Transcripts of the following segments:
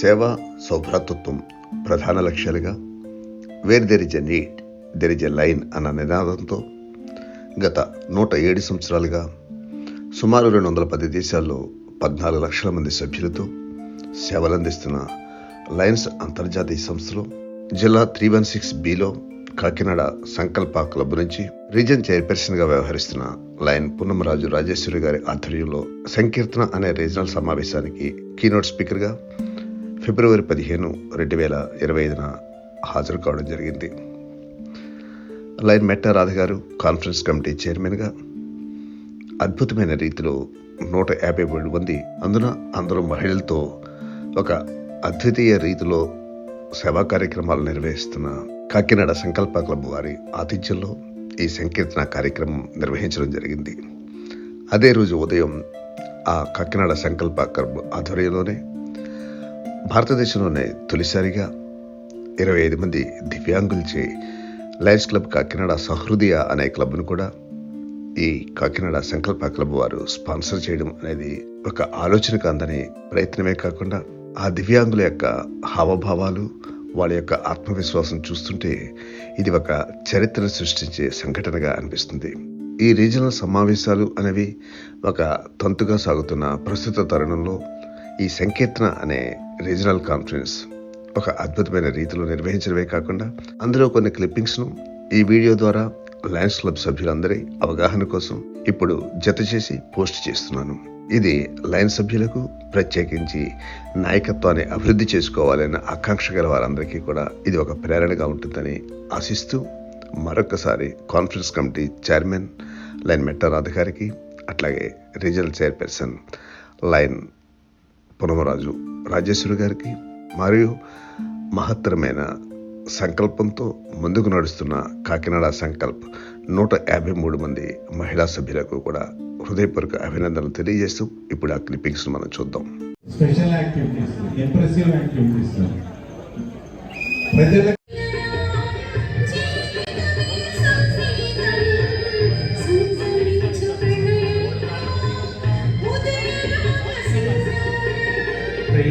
సేవ సౌభ్రాతృత్వం ప్రధాన లక్ష్యాలుగా. Where there is a need there is a lion అన్న నినాదంతో గత నూట ఏడు సంవత్సరాలుగా సుమారు రెండు వందల పది దేశాల్లో పద్నాలుగు లక్షల మంది సభ్యులతో సేవలందిస్తున్న లయన్స్ అంతర్జాతీయ సంస్థలో జిల్లా three one six below Kakinada Sankalpa club నుంచి రీజన్ చైర్పర్సన్గా వ్యవహరిస్తున్న లయన్ పున్నమరాజు రాజేశ్వరి గారి ఆధ్వర్యంలో సంకీర్తన అనే రీజనల్ సమావేశానికి కీనోట్ స్పీకర్గా ఫిబ్రవరి పదిహేను రెండు వేల ఇరవై ఐదున హాజరు కావడం జరిగింది. లైన్ మెట్టా రాధ గారు కాన్ఫరెన్స్ కమిటీ చైర్మన్గా అద్భుతమైన రీతిలో నూట యాభై మూడు మంది అందున అందరూ మహిళలతో ఒక అద్వితీయ రీతిలో సేవా కార్యక్రమాలు నిర్వహిస్తున్న కాకినాడ సంకల్ప క్లబ్ వారి ఆతిథ్యంలో ఈ సంకీర్తన కార్యక్రమం నిర్వహించడం జరిగింది. అదే రోజు ఉదయం ఆ కాకినాడ సంకల్ప క్లబ్ ఆధ్వర్యంలోనే భారతదేశంలోనే తొలిసారిగా ఇరవై ఐదు మంది దివ్యాంగులచే లయన్స్ క్లబ్ కాకినాడ సహృదయ అనే క్లబ్ను కూడా ఈ కాకినాడ సంకల్ప క్లబ్ వారు స్పాన్సర్ చేయడం అనేది ఒక ఆలోచనకు అందని ప్రయత్నమే కాకుండా ఆ దివ్యాంగుల యొక్క హావభావాలు వాళ్ళ యొక్క ఆత్మవిశ్వాసం చూస్తుంటే ఇది ఒక చరిత్రను సృష్టించే సంఘటనగా అనిపిస్తుంది. ఈ రీజనల్ సమావేశాలు అనేవి ఒక తంతుగా సాగుతున్న ప్రస్తుత తరుణంలో ఈ సంకీర్తన అనే రీజనల్ కాన్ఫరెన్స్ ఒక అద్భుతమైన రీతిలో నిర్వహించడమే కాకుండా అందులో కొన్ని క్లిప్పింగ్స్ను ఈ వీడియో ద్వారా లయన్స్ క్లబ్ సభ్యులందరి అవగాహన కోసం ఇప్పుడు జత చేసి పోస్ట్ చేస్తున్నాను. ఇది లయన్ సభ్యులకు ప్రత్యేకించి నాయకత్వాన్ని అభివృద్ధి చేసుకోవాలన్న ఆకాంక్ష గల వారందరికీ కూడా ఇది ఒక ప్రేరణగా ఉంటుందని ఆశిస్తూ మరొకసారి కాన్ఫరెన్స్ కమిటీ చైర్మన్ లైన్ మెట్టారాధ గారికి అట్లాగే regional chairperson lion Punamaraju Rajeshwari గారికి మరియు మహత్తరమైన సంకల్పంతో ముందుకు నడుస్తున్న కాకినాడ సంకల్ప్ నూట యాభై మూడు మంది మహిళా సభ్యులకు కూడా హృదయపూర్వక అభినందనలు తెలియజేస్తూ ఇప్పుడు ఆ క్లిప్పింగ్స్ మనం చూద్దాం. Special activities impressive activities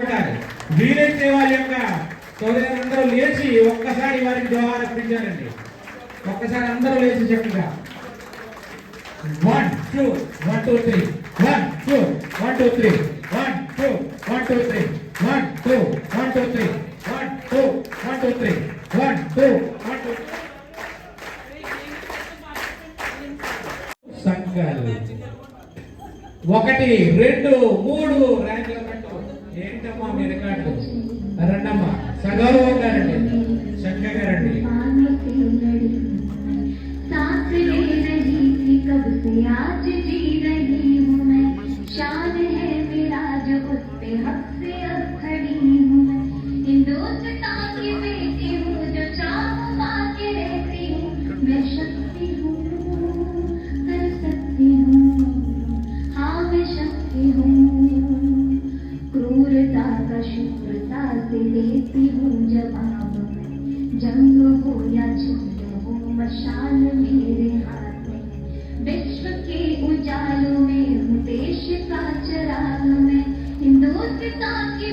ఉండాలి. వీలైతే యొక్క సోదరులందరూ లేచి ఒక్కసారి వారికి జోహార్ అర్పించారండి. ఒక్కసారి అందరూ లేచి చక్కగా. One two one two three one two one two three one two one two three one two one two three one two one two three one two one two సంఘాలు. ఒకటి రెండు మూడు ర్యాంకుల కట్టు ఏంటమ్మా మీ రికార్డు రండమ్మా సగౌరవంగా రండి చక్కగా రండి मैं जंग हो या झुंड हो मशाल मेरे हाथ में विश्व के उजालों में देश का चराग में हिंदुस्तान की